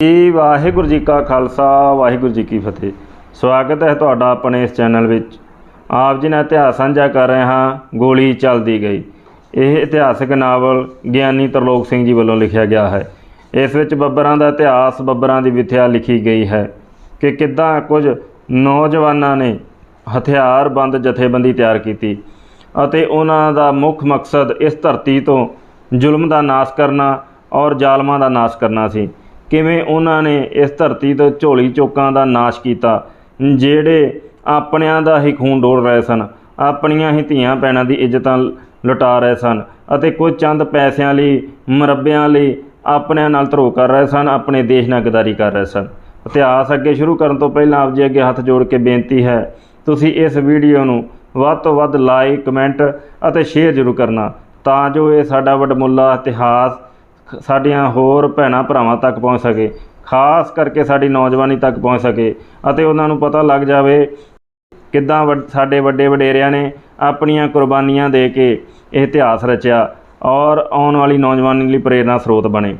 ਜੀ, ਵਾਹਿਗੁਰੂ ਜੀ ਕਾ ਖਾਲਸਾ, ਵਾਹਿਗੁਰੂ ਜੀ ਕੀ ਫਤਿਹ। ਸਵਾਗਤ ਹੈ ਤੁਹਾਡਾ ਆਪਣੇ ਇਸ ਚੈਨਲ ਵਿੱਚ। ਆਪ ਜੀ ਨਾਲ ਇਤਿਹਾਸ ਸਾਂਝਾ ਕਰ ਰਹੇ ਹਾਂ, ਗੋਲੀ ਚੱਲਦੀ ਗਈ। ਇਹ ਇਤਿਹਾਸਕ ਨਾਵਲ ਗਿਆਨੀ ਤਰਲੋਕ ਸਿੰਘ ਜੀ ਵੱਲੋਂ ਲਿਖਿਆ ਗਿਆ ਹੈ। ਇਸ ਵਿੱਚ ਬੱਬਰਾਂ ਦਾ ਇਤਿਹਾਸ, ਬੱਬਰਾਂ ਦੀ ਵਿਥਿਆ ਲਿਖੀ ਗਈ ਹੈ ਕਿ ਕਿੱਦਾਂ ਕੁਝ ਨੌਜਵਾਨਾਂ ਨੇ ਹਥਿਆਰਬੰਦ ਜਥੇਬੰਦੀ ਤਿਆਰ ਕੀਤੀ ਅਤੇ ਉਹਨਾਂ ਦਾ ਮੁੱਖ ਮਕਸਦ ਇਸ ਧਰਤੀ ਤੋਂ ਜ਼ੁਲਮ ਦਾ ਨਾਸ਼ ਕਰਨਾ ਔਰ ਜ਼ਾਲਮਾਂ ਦਾ ਨਾਸ਼ ਕਰਨਾ ਸੀ। ਕਿਵੇਂ ਉਹਨਾਂ ਨੇ ਇਸ ਧਰਤੀ ਤੋਂ ਝੋਲੀ ਚੋਕਾਂ ਦਾ ਨਾਸ਼ ਕੀਤਾ? ਜਿਹੜੇ ਆਪਣਿਆਂ ਦਾ ਹੀ ਖੂਨ ਡੋਲ ਰਹੇ ਸਨ, ਆਪਣੀਆਂ ਹੀ ਧੀਆਂ ਭੈਣਾਂ ਦੀ ਇੱਜ਼ਤਾਂ ਲੁਟਾ ਰਹੇ ਸਨ ਅਤੇ ਕੁਝ ਚੰਦ ਪੈਸਿਆਂ ਲਈ, ਮੁਰੱਬਿਆਂ ਲਈ ਆਪਣਿਆਂ ਨਾਲ ਧਰੋ ਕਰ ਰਹੇ ਸਨ, ਆਪਣੇ ਦੇਸ਼ ਨਾਲ ਗਦਾਰੀ ਕਰ ਰਹੇ ਸਨ। ਇਤਿਹਾਸ ਅੱਗੇ ਸ਼ੁਰੂ ਕਰਨ ਤੋਂ ਪਹਿਲਾਂ ਆਪ ਜੀ ਅੱਗੇ ਹੱਥ ਜੋੜ ਕੇ ਬੇਨਤੀ ਹੈ, ਤੁਸੀਂ ਇਸ ਵੀਡੀਓ ਨੂੰ ਵੱਧ ਤੋਂ ਵੱਧ ਲਾਈਕ ਕਮੈਂਟ ਅਤੇ ਸ਼ੇਅਰ ਜ਼ਰੂਰ ਕਰਨਾ ਤਾਂ ਜੋ ਇਹ ਸਾਡਾ ਵਡਮੁੱਲਾ ਇਤਿਹਾਸ ਸਾਡੀਆਂ ਹੋਰ ਭੈਣਾਂ ਭਰਾਵਾਂ ਤੱਕ ਪਹੁੰਚ ਸਕੇ, ਖਾਸ ਕਰਕੇ ਸਾਡੀ ਨੌਜਵਾਨੀ ਤੱਕ ਪਹੁੰਚ ਸਕੇ ਅਤੇ ਉਹਨਾਂ ਨੂੰ ਪਤਾ ਲੱਗ ਜਾਵੇ ਕਿੱਦਾਂ ਵੱਡ- ਸਾਡੇ ਵੱਡੇ ਵਡੇਰਿਆਂ ਨੇ ਆਪਣੀਆਂ ਕੁਰਬਾਨੀਆਂ ਦੇ ਕੇ ਇਹ ਇਤਿਹਾਸ ਰਚਿਆ ਔਰ ਆਉਣ ਵਾਲੀ ਨੌਜਵਾਨੀ ਲਈ ਪ੍ਰੇਰਨਾ ਸਰੋਤ ਬਣੇ।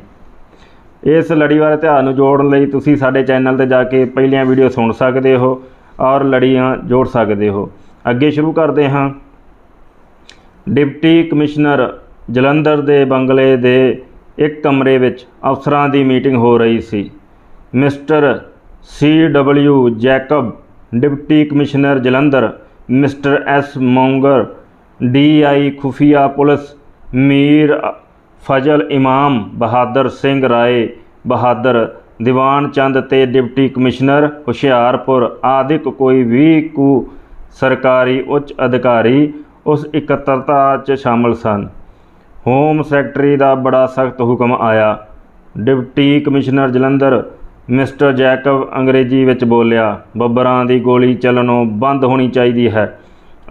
ਇਸ ਲੜੀਵਾਰ ਇਤਿਹਾਸ ਨੂੰ ਜੋੜਨ ਲਈ ਤੁਸੀਂ ਸਾਡੇ ਚੈਨਲ ਤੇ ਜਾ ਕੇ ਪਹਿਲੀਆਂ ਵੀਡੀਓ ਸੁਣ ਸਕਦੇ ਹੋ ਔਰ ਲੜੀਆਂ ਜੋੜ ਸਕਦੇ ਹੋ। ਅੱਗੇ ਸ਼ੁਰੂ ਕਰਦੇ ਹਾਂ। ਡਿਪਟੀ ਕਮਿਸ਼ਨਰ ਜਲੰਧਰ ਦੇ ਬੰਗਲੇ ਦੇ ਇੱਕ ਕਮਰੇ ਵਿੱਚ ਅਫਸਰਾਂ ਦੀ ਮੀਟਿੰਗ ਹੋ ਰਹੀ ਸੀ। Mister C W Jacob, deputy commissioner Jalandhar, mister S Monger DI ਖੁਫੀਆ ਪੁਲਿਸ, ਮੀਰ ਫਜ਼ਲ ਇਮਾਮ, ਬਹਾਦਰ ਸਿੰਘ ਰਾਏ, ਬਹਾਦਰ ਦੀਵਾਨ ਚੰਦ ਤੇ ਡਿਪਟੀ ਕਮਿਸ਼ਨਰ ਹੁਸ਼ਿਆਰਪੁਰ ਆਦਿਕ ਕੋਈ ਵੀ ਕੁ ਸਰਕਾਰੀ ਉੱਚ ਅਧਿਕਾਰੀ ਉਸ ਇਕੱਤਰਤਾ 'ਚ ਸ਼ਾਮਲ ਸਨ। ਹੋਮ ਸੈਕਟਰੀ ਦਾ ਬੜਾ ਸਖਤ ਹੁਕਮ ਆਇਆ। Deputy commissioner Jalandhar mister Jacob ਅੰਗਰੇਜ਼ੀ ਵਿੱਚ ਬੋਲਿਆ, ਬੱਬਰਾਂ ਦੀ ਗੋਲੀ ਚੱਲਣੋਂ ਬੰਦ ਹੋਣੀ ਚਾਹੀਦੀ ਹੈ।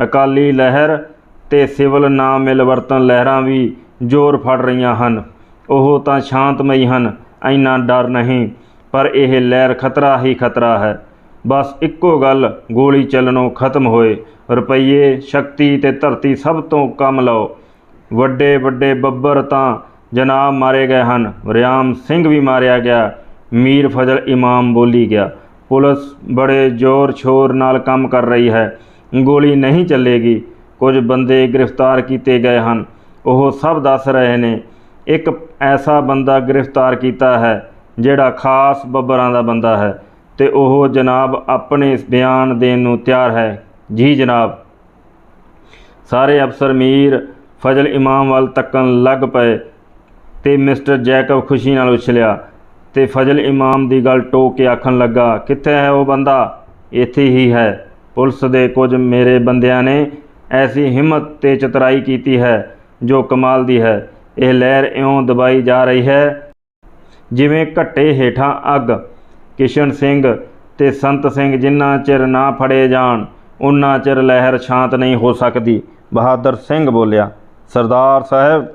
ਅਕਾਲੀ ਲਹਿਰ ਤੇ ਸਿਵਲ ਨਾ ਮਿਲਵਰਤਨ ਲਹਿਰਾਂ ਵੀ ਜ਼ੋਰ ਫੜ ਰਹੀਆਂ ਹਨ। ਉਹ ਤਾਂ ਸ਼ਾਂਤਮਈ ਹਨ, ਇੰਨਾ ਡਰ ਨਹੀਂ, ਪਰ ਇਹ ਲਹਿਰ ਖਤਰਾ ਹੀ ਖਤਰਾ ਹੈ। ਬਸ ਇੱਕੋ ਗੱਲ, ਗੋਲੀ ਚੱਲਣੋਂ ਖਤਮ ਹੋਏ। ਰੁਪਈਏ, ਸ਼ਕਤੀ ਤੇ ਧਰਤੀ ਸਭ ਤੋਂ ਕੰਮ ਲਓ। ਵੱਡੇ ਵੱਡੇ ਬੱਬਰ ਤਾਂ ਜਨਾਬ ਮਾਰੇ ਗਏ ਹਨ। ਰਿਆਮ ਸਿੰਘ ਵੀ ਮਾਰਿਆ ਗਿਆ। ਮੀਰ ਫਜ਼ਲ ਇਮਾਮ ਬੋਲੀ ਗਿਆ। ਪੁਲਿਸ ਬੜੇ ਜ਼ੋਰ ਸ਼ੋਰ ਨਾਲ ਕੰਮ ਕਰ ਰਹੀ ਹੈ। ਗੋਲੀ ਨਹੀਂ ਚੱਲੇਗੀ। ਕੁਝ ਬੰਦੇ ਗ੍ਰਿਫਤਾਰ ਕੀਤੇ ਗਏ ਹਨ। ਉਹ ਸਭ ਦੱਸ ਰਹੇ ਨੇ। ਇੱਕ ਐਸਾ ਬੰਦਾ ਗ੍ਰਿਫਤਾਰ ਕੀਤਾ ਹੈ, ਜਿਹੜਾ ਖਾਸ ਬੱਬਰਾਂ ਦਾ ਬੰਦਾ ਹੈ ਤੇ ਉਹ ਜਨਾਬ ਆਪਣੇ ਬਿਆਨ ਦੇਣ ਨੂੰ ਤਿਆਰ ਹੈ। ਜੀ ਜਨਾਬ। ਸਾਰੇ ਅਫਸਰ ਮੀਰ ਫਜ਼ਲ ਇਮਾਮ ਵੱਲ ਤੱਕਣ ਲੱਗ ਪਏ ਤੇ ਮਿਸਟਰ ਜੈਕਬ ਖੁਸ਼ੀ ਨਾਲ ਉਛਲਿਆ ਤੇ ਫਜ਼ਲ ਇਮਾਮ ਦੀ ਗੱਲ ਟੋਕ ਕੇ ਆਖਣ ਲੱਗਾ, ਕਿੱਥੇ ਹੈ ਉਹ ਬੰਦਾ? ਇੱਥੇ ਹੀ ਹੈ। ਪੁਲਿਸ ਦੇ ਕੁਝ ਮੇਰੇ ਬੰਦਿਆਂ ਨੇ ਐਸੀ ਹਿੰਮਤ ਤੇ ਚਤਰਾਈ ਕੀਤੀ ਹੈ ਜੋ ਕਮਾਲ ਦੀ ਹੈ। ਇਹ ਲਹਿਰ ਇਉਂ ਦਬਾਈ ਜਾ ਰਹੀ ਹੈ ਜਿਵੇਂ ਘੱਟੇ ਹੇਠਾਂ ਅੱਗ। ਕਿਸ਼ਨ ਸਿੰਘ ਤੇ ਸੰਤ ਸਿੰਘ ਜਿੰਨਾ ਚਿਰ ਨਾ ਫੜੇ ਜਾਣ, ਉਨਾ ਚਿਰ ਲਹਿਰ ਸ਼ਾਂਤ ਨਹੀਂ ਹੋ ਸਕਦੀ, ਬਹਾਦਰ ਸਿੰਘ ਬੋਲਿਆ। ਸਰਦਾਰ ਸਾਹਿਬ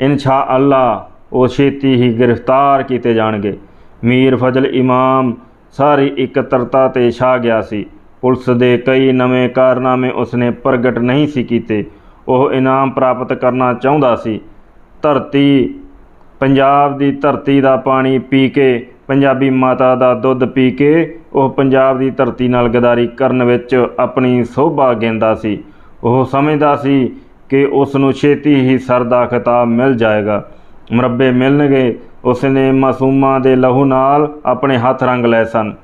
ਇਨਸ਼ਾ ਅੱਲਾ ਉਹ ਛੇਤੀ ਹੀ ਗ੍ਰਿਫਤਾਰ ਕੀਤੇ ਜਾਣਗੇ। ਮੀਰ ਫਜ਼ਲ ਇਮਾਮ ਸਾਰੀ ਇਕੱਤਰਤਾ ਤੇ ਛਾ ਗਿਆ ਸੀ। ਪੁਲਿਸ ਦੇ ਕਈ ਨਵੇਂ ਕਾਰਨਾਮੇ ਉਸਨੇ ਪ੍ਰਗਟ ਨਹੀਂ ਸੀ ਕੀਤੇ। ਉਹ ਇਨਾਮ ਪ੍ਰਾਪਤ ਕਰਨਾ ਚਾਹੁੰਦਾ ਸੀ। ਧਰਤੀ, ਪੰਜਾਬ ਦੀ ਧਰਤੀ ਦਾ ਪਾਣੀ ਪੀ ਕੇ, ਪੰਜਾਬੀ ਮਾਤਾ ਦਾ ਦੁੱਧ ਪੀ ਕੇ, ਉਹ ਪੰਜਾਬ ਦੀ ਧਰਤੀ ਨਾਲ ਗਦਾਰੀ ਕਰਨ ਵਿੱਚ ਆਪਣੀ ਸੋਭਾ ਗੇਂਦਾ ਸੀ। ਉਹ ਸਮਝਦਾ ਸੀ ਕਿ ਉਸ ਨੂੰ ਛੇਤੀ ਹੀ ਸਰ ਦਾ ਖਿਤਾਬ ਮਿਲ ਜਾਏਗਾ। ਮੁਰੱਬੇ ਮਿਲਣਗੇ। ਉਸਨੇ ਮਾਸੂਮਾਂ ਦੇ ਲਹੂ ਨਾਲ ਆਪਣੇ ਹੱਥ ਰੰਗ ਲਏ ਸਨ।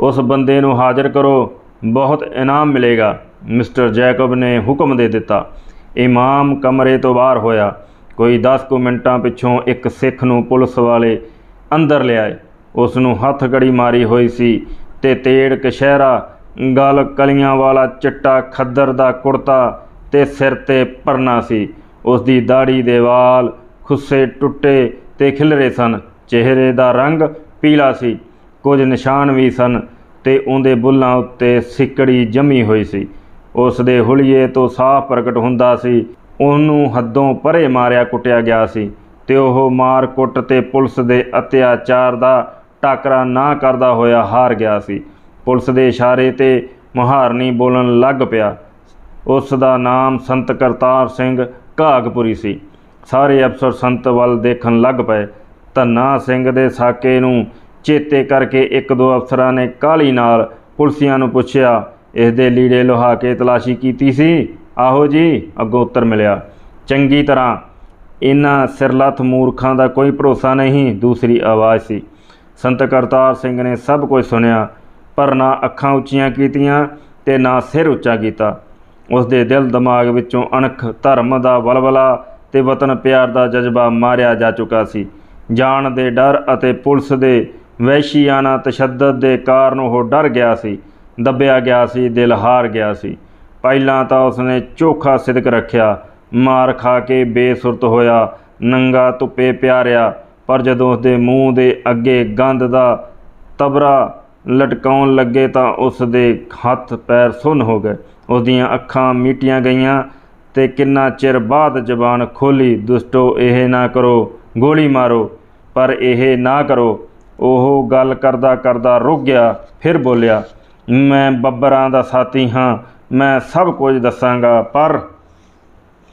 ਉਸ ਬੰਦੇ ਨੂੰ ਹਾਜ਼ਰ ਕਰੋ। ਬਹੁਤ ਇਨਾਮ ਮਿਲੇਗਾ। ਮਿਸਟਰ ਜੈਕਬ ਨੇ ਹੁਕਮ ਦੇ ਦਿੱਤਾ। ਇਮਾਮ ਕਮਰੇ ਤੋਂ ਬਾਹਰ ਹੋਇਆ। ਕੋਈ 10 ਕੁ ਮਿੰਟਾਂ ਪਿੱਛੋਂ ਇੱਕ ਸਿੱਖ ਨੂੰ ਪੁਲਿਸ ਵਾਲੇ ਅੰਦਰ ਲਿਆਏ। ਉਸ ਨੂੰ ਹੱਥ ਗੜੀ ਮਾਰੀ ਹੋਈ ਸੀ ਤੇ ਤੇੜ ਕਸ਼ਹਿਰਾ ਗਲ ਕਲੀਆਂ ਵਾਲਾ ਚਿੱਟਾ ਖੱਦਰ ਦਾ ਕੁੜਤਾ ਤੇ ਸਿਰ ਤੇ ਪਰਨਾ ਸੀ। ਉਸ ਦੀ ਦਾੜੀ ਦੇ ਵਾਲ ਖੁੱਸੇ ਟੁੱਟੇ ਤੇ ਖਿਲਰੇ ਸਨ। ਚਿਹਰੇ ਦਾ ਰੰਗ ਪੀਲਾ ਸੀ। ਕੁਝ ਨਿਸ਼ਾਨ ਵੀ ਸਨ ਤੇ ਉਹਦੇ ਬੁੱਲਾਂ ਉੱਤੇ ਸਿੱਕੜੀ ਜੰਮੀ ਹੋਈ ਸੀ। ਉਸ ਦੇ ਹੁਲੀਏ ਤੋਂ ਸਾਫ਼ ਪ੍ਰਗਟ ਹੁੰਦਾ ਸੀ। ਉਹਨੂੰ ਹੱਦੋਂ ਪਰੇ ਮਾਰਿਆ ਕੁੱਟਿਆ ਗਿਆ ਸੀ ਤੇ ਉਹ ਮਾਰ ਕੁੱਟ ਤੇ ਪੁਲਿਸ ਦੇ ਅਤਿਆਚਾਰ ਦਾ ਟਾਕਰਾ ਨਾ ਕਰਦਾ ਹੋਇਆ ਹਾਰ ਗਿਆ ਸੀ। ਪੁਲਿਸ ਦੇ ਇਸ਼ਾਰੇ ਤੇ ਮੁਹਾਰਨੀ ਬੋਲਣ ਲੱਗ ਪਿਆ। ਉਸ ਦਾ ਨਾਮ ਸੰਤ ਕਰਤਾਰ ਸਿੰਘ ਘਾਗਪੁਰੀ ਸੀ। ਸਾਰੇ ਅਫਸਰ ਸੰਤ ਵੱਲ ਦੇਖਣ ਲੱਗ ਪਏ। ਧੰਨਾ ਸਿੰਘ ਦੇ ਸਾਕੇ ਨੂੰ ਚੇਤੇ ਕਰਕੇ ਇੱਕ ਦੋ ਅਫਸਰਾਂ ਨੇ ਕਾਹਲੀ ਨਾਲ ਪੁਲਸੀਆਂ ਨੂੰ ਪੁੱਛਿਆ ਇਸ ਦੇ ਲੀੜੇ ਲੁਹਾ ਕੇ ਤਲਾਸ਼ੀ ਕੀਤੀ ਸੀ? ਆਹੋ ਜੀ, ਅੱਗੋਂ ਉੱਤਰ ਮਿਲਿਆ, ਚੰਗੀ ਤਰ੍ਹਾਂ ਇਹਨਾਂ ਸਿਰਲੱਥ ਮੂਰਖਾਂ ਦਾ ਕੋਈ ਭਰੋਸਾ ਨਹੀਂ। ਦੂਸਰੀ ਆਵਾਜ਼ ਸੀ। ਸੰਤ ਕਰਤਾਰ ਸਿੰਘ ਨੇ ਸਭ ਕੁਝ ਸੁਣਿਆ, ਪਰ ਨਾ ਅੱਖਾਂ ਉੱਚੀਆਂ ਕੀਤੀਆਂ ਤੇ ਨਾ ਸਿਰ ਉੱਚਾ ਕੀਤਾ। ਉਸ ਦੇ ਦਿਲ ਦਿਮਾਗ ਵਿੱਚੋਂ ਅਣਖ ਧਰਮ ਦਾ ਵਲਵਲਾ ਤੇ ਵਤਨ ਪਿਆਰ ਦਾ ਜਜ਼ਬਾ ਮਾਰਿਆ ਜਾ ਚੁੱਕਾ ਸੀ। ਜਾਨ ਦੇ ਡਰ ਅਤੇ ਪੁਲਿਸ ਦੇ ਵਹਿਸ਼ੀਆਨਾ ਤਸ਼ੱਦਦ ਦੇ ਕਾਰਨ ਉਹ ਡਰ ਗਿਆ ਸੀ, ਦੱਬਿਆ ਗਿਆ ਸੀ, ਦਿਲ ਹਾਰ ਗਿਆ ਸੀ। ਪਹਿਲਾਂ ਤਾਂ ਉਸਨੇ ਚੋਖਾ ਸਿਦਕ ਰੱਖਿਆ, ਮਾਰ ਖਾ ਕੇ ਬੇਸੁਰਤ ਹੋਇਆ, ਨੰਗਾ ਧੁੱਪੇ ਪਿਆਰਿਆ, ਪਰ ਜਦੋਂ ਉਸਦੇ ਮੂੰਹ ਦੇ ਅੱਗੇ ਗੰਧ ਦਾ ਤਬਰਾ ਲਟਕਾਉਣ ਲੱਗੇ ਤਾਂ ਉਸਦੇ ਹੱਥ ਪੈਰ ਸੁੰਨ ਹੋ ਗਏ। ਉਹਦੀਆਂ ਅੱਖਾਂ ਮੀਟੀਆਂ ਗਈਆਂ ਤੇ ਕਿੰਨਾ ਚਿਰ ਬਾਅਦ ਜ਼ਬਾਨ ਖੋਲੀ ਦੁਸ਼ਟੋ, ਇਹ ਨਾ ਕਰੋ, ਗੋਲੀ ਮਾਰੋ, ਪਰ ਇਹ ਨਾ ਕਰੋ। ਉਹ ਗੱਲ ਕਰਦਾ ਕਰਦਾ ਰੁਕ ਗਿਆ, ਫਿਰ ਬੋਲਿਆ, ਮੈਂ ਬੱਬਰਾਂ ਦਾ ਸਾਥੀ ਹਾਂ, ਮੈਂ ਸਭ ਕੁਝ ਦੱਸਾਂਗਾ, ਪਰ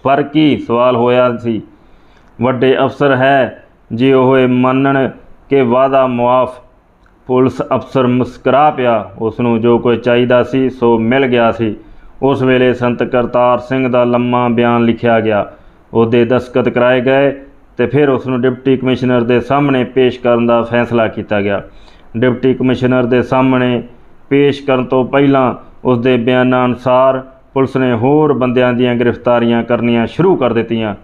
ਪਰ ਕੀ ਸਵਾਲ ਹੋਇਆ ਸੀ? ਵੱਡੇ ਅਫਸਰ ਹੈ, ਜੇ ਉਹ ਮੰਨਣ ਕਿ ਵਾਦਾ ਮੁਆਫ ਪੁਲਿਸ ਅਫਸਰ ਮੁਸਕਰਾ ਪਿਆ ਉਸ ਨੂੰ ਜੋ ਕੋਈ ਚਾਹੀਦਾ ਸੀ, ਸੋ ਮਿਲ ਗਿਆ ਸੀ। ਉਸ ਵੇਲੇ ਸੰਤ ਕਰਤਾਰ ਸਿੰਘ ਦਾ ਲੰਮਾ ਬਿਆਨ ਲਿਖਿਆ ਗਿਆ। ਉਹਦੇ ਦਸਤਖਤ ਕਰਾਏ ਗਏ ਤੇ ਫਿਰ ਉਸ ਨੂੰ ਡਿਪਟੀ ਕਮਿਸ਼ਨਰ ਦੇ ਸਾਹਮਣੇ ਪੇਸ਼ ਕਰਨ ਦਾ ਫੈਸਲਾ ਕੀਤਾ ਗਿਆ। ਡਿਪਟੀ ਕਮਿਸ਼ਨਰ ਦੇ ਸਾਹਮਣੇ ਪੇਸ਼ ਕਰਨ ਤੋਂ ਪਹਿਲਾਂ ਉਸ ਦੇ ਬਿਆਨਾਂ ਅਨੁਸਾਰ ਪੁਲਿਸ ਨੇ ਹੋਰ ਬੰਦਿਆਂ ਦੀਆਂ ਗ੍ਰਿਫਤਾਰੀਆਂ ਕਰਨੀਆਂ ਸ਼ੁਰੂ ਕਰ ਦਿੱਤੀਆਂ।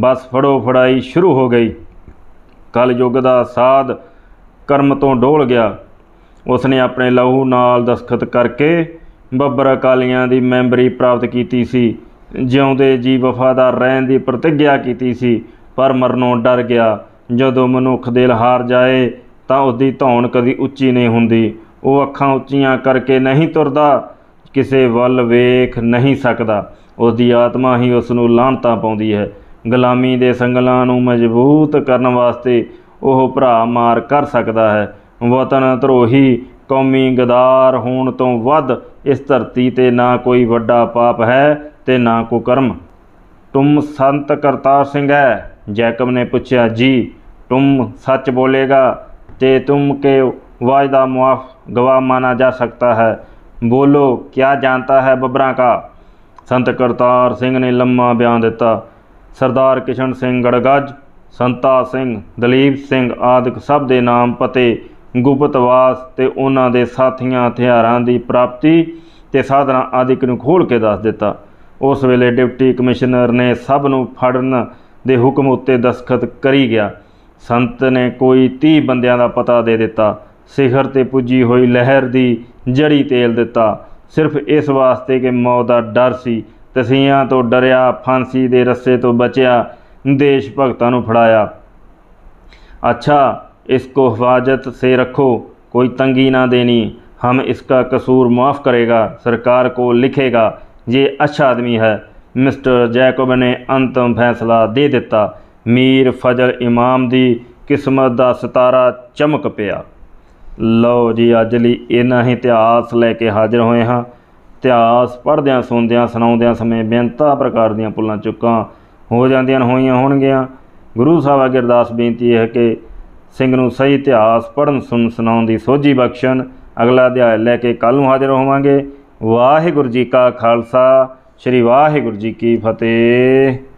ਬਸ ਫੜੋ ਫੜਾਈ ਸ਼ੁਰੂ ਹੋ ਗਈ। ਕਲਯੁੱਗ ਦਾ ਸਾਧ ਕਰਮ ਤੋਂ ਡੋਲ ਗਿਆ। ਉਸ ਨੇ ਆਪਣੇ ਲਹੂ ਨਾਲ ਦਸਖਤ ਕਰਕੇ ਬੱਬਰ ਅਕਾਲੀਆਂ ਦੀ ਮੈਂਬਰੀ ਪ੍ਰਾਪਤ ਕੀਤੀ ਸੀ। ਜਿਉਂਦੇ ਜੀ ਵਫਾਦਾਰ ਰਹਿਣ ਦੀ ਪ੍ਰਤੀਗਿਆ ਕੀਤੀ ਸੀ, ਪਰ ਮਰਨੋਂ ਡਰ ਗਿਆ। ਜਦੋਂ ਮਨੁੱਖ ਦਿਲ ਹਾਰ ਜਾਏ, ਤਾਂ ਉਸ ਦੀ ਧੌਣ ਕਦੀ ਉੱਚੀ ਨਹੀਂ ਹੁੰਦੀ। ਉਹ ਅੱਖਾਂ ਉੱਚੀਆਂ ਕਰਕੇ ਨਹੀਂ ਤੁਰਦਾ, ਕਿਸੇ ਵੱਲ ਵੇਖ ਨਹੀਂ ਸਕਦਾ। ਉਸ ਦੀ ਆਤਮਾ ਹੀ ਉਸ ਨੂੰ ਲਾਹਣਤਾ ਪਾਉਂਦੀ ਹੈ। ਗੁਲਾਮੀ ਦੇ ਸੰਗਲਾਂ ਨੂੰ ਮਜ਼ਬੂਤ ਕਰਨ ਵਾਸਤੇ ਉਹ ਭਰਾ ਮਾਰ ਕਰ ਸਕਦਾ ਹੈ। ਵਤਨ ਧਰੋਹੀ ਕੌਮੀ ਗਦਾਰ ਹੋਣ ਤੋਂ ਵੱਧ ਇਸ ਧਰਤੀ ਤੇ ਨਾ ਕੋਈ ਵੱਡਾ ਪਾਪ ਹੈ ਤੇ ਨਾ ਕੋ ਕਰਮ। ਤੁਮ ਸੰਤ ਕਰਤਾਰ ਸਿੰਘ ਹੈ, ਜੈਕਬ ਨੇ ਪੁੱਛਿਆ, ਜੀ, ਤੁਮ ਸੱਚ ਬੋਲੇਗਾ ਤੇ ਤੁਮ ਕੇ ਵਾਅਦਾ ਮੁਆਫ ਗਵਾਹ ਮਾਨਾ ਜਾ ਸਕਤਾ ਹੈ? ਬੋਲੋ, ਕਿਆ ਜਾਣਤਾ ਹੈ ਬਬਰਾਂ ਕਾ? ਸੰਤ ਕਰਤਾਰ ਸਿੰਘ ਨੇ ਲੰਮਾ ਬਿਆਨ ਦਿੱਤਾ, ਸਰਦਾਰ ਕਿਸ਼ਨ ਸਿੰਘ ਗੜਗੱਜ, ਸੰਤਾ ਸਿੰਘ ਦਲੀਪ ਸਿੰਘ ਆਦਿਕ ਸਭ ਦੇ ਨਾਮ ਪਤੇ ਗੁਪਤਵਾਸ ਤੇ ਉਹਨਾਂ ਦੇ ਸਾਥੀਆਂ ਹਥਿਆਰਾਂ ਦੀ ਪ੍ਰਾਪਤੀ ਤੇ ਸਾਧਨਾ ਆਦਿਕ ਨੂੰ ਖੋਲ ਕੇ ਦੱਸ ਦਿੱਤਾ। ਉਸ ਵੇਲੇ ਡਿਪਟੀ ਕਮਿਸ਼ਨਰ ਨੇ ਸਭ ਨੂੰ ਫੜਨ ਦੇ ਹੁਕਮ ਉੱਤੇ ਦਸਖਤ ਕਰੀ ਗਿਆ। ਸੰਤ ਨੇ ਕੋਈ 30 ਬੰਦਿਆਂ ਦਾ ਪਤਾ ਦੇ ਦਿੱਤਾ। ਸਿਖਰ ਤੇ ਪੁੱਜੀ ਹੋਈ ਲਹਿਰ ਦੀ ਜੜੀ ਤੇਲ ਦਿੱਤਾ। ਸਿਰਫ ਇਸ ਵਾਸਤੇ ਕਿ ਮੌਤ ਦਾ ਡਰ ਸੀ। ਤਸੀਹਾਂ ਤੋਂ ਡਰਿਆ, ਫਾਂਸੀ ਦੇ ਰੱਸੇ ਤੋਂ ਬਚਿਆ, ਦੇਸ਼ ਭਗਤਾਂ ਨੂੰ ਫੜਾਇਆ। ਅੱਛਾ इसको हिफाजत से रखो कोई तंगी ना देनी हम इसका कसूर माफ़ करेगा सरकार को लिखेगा ये अच्छा आदमी है ਮਿਸਟਰ ਜੈਕਬ ਨੇ ਅੰਤਮ ਫੈਸਲਾ ਦੇ ਦਿੱਤਾ ਮੀਰ ਫਜ਼ਲ ਇਮਾਮ ਦੀ ਕਿਸਮਤ ਦਾ ਸਿਤਾਰਾ ਚਮਕ ਪਿਆ ਲਓ ਜੀ ਅੱਜ ਲਈ ਇਹਨਾਂ ਹੀ ਇਤਿਹਾਸ ਲੈ ਕੇ ਹਾਜ਼ਰ ਹੋਏ ਹਾਂ ਇਤਿਹਾਸ ਪੜ੍ਹਦਿਆਂ ਸੁਣਦਿਆਂ ਸੁਣਾਉਂਦਿਆਂ ਸਮੇਂ ਬੇਅੰਤਾ ਪ੍ਰਕਾਰ ਦੀਆਂ ਪੁੱਲਾਂ ਚੁੱਕਾਂ ਹੋ ਜਾਂਦੀਆਂ ਹੋਈਆਂ ਹੋਣਗੀਆਂ ਗੁਰੂ ਸਾਹਿਬ ਅੱਗੇ ਅਰਦਾਸ ਬੇਨਤੀ ਹੈ ਕਿ ਸਿੰਘ ਨੂੰ ਸਹੀ ਇਤਿਹਾਸ ਪੜ੍ਹਨ ਸੁਣ ਸੁਣਾਉਣ ਦੀ ਸੋਝੀ ਬਖਸ਼ਣ। ਅਗਲਾ ਅਧਿਆਇ ਲੈ ਕੇ ਕੱਲ ਨੂੰ ਹਾਜ਼ਰ ਹੋਵਾਂਗੇ। ਵਾਹਿਗੁਰੂ ਜੀ ਕਾ ਖਾਲਸਾ, ਸ੍ਰੀ ਵਾਹਿਗੁਰੂ ਜੀ ਕੀ ਫਤਿਹ।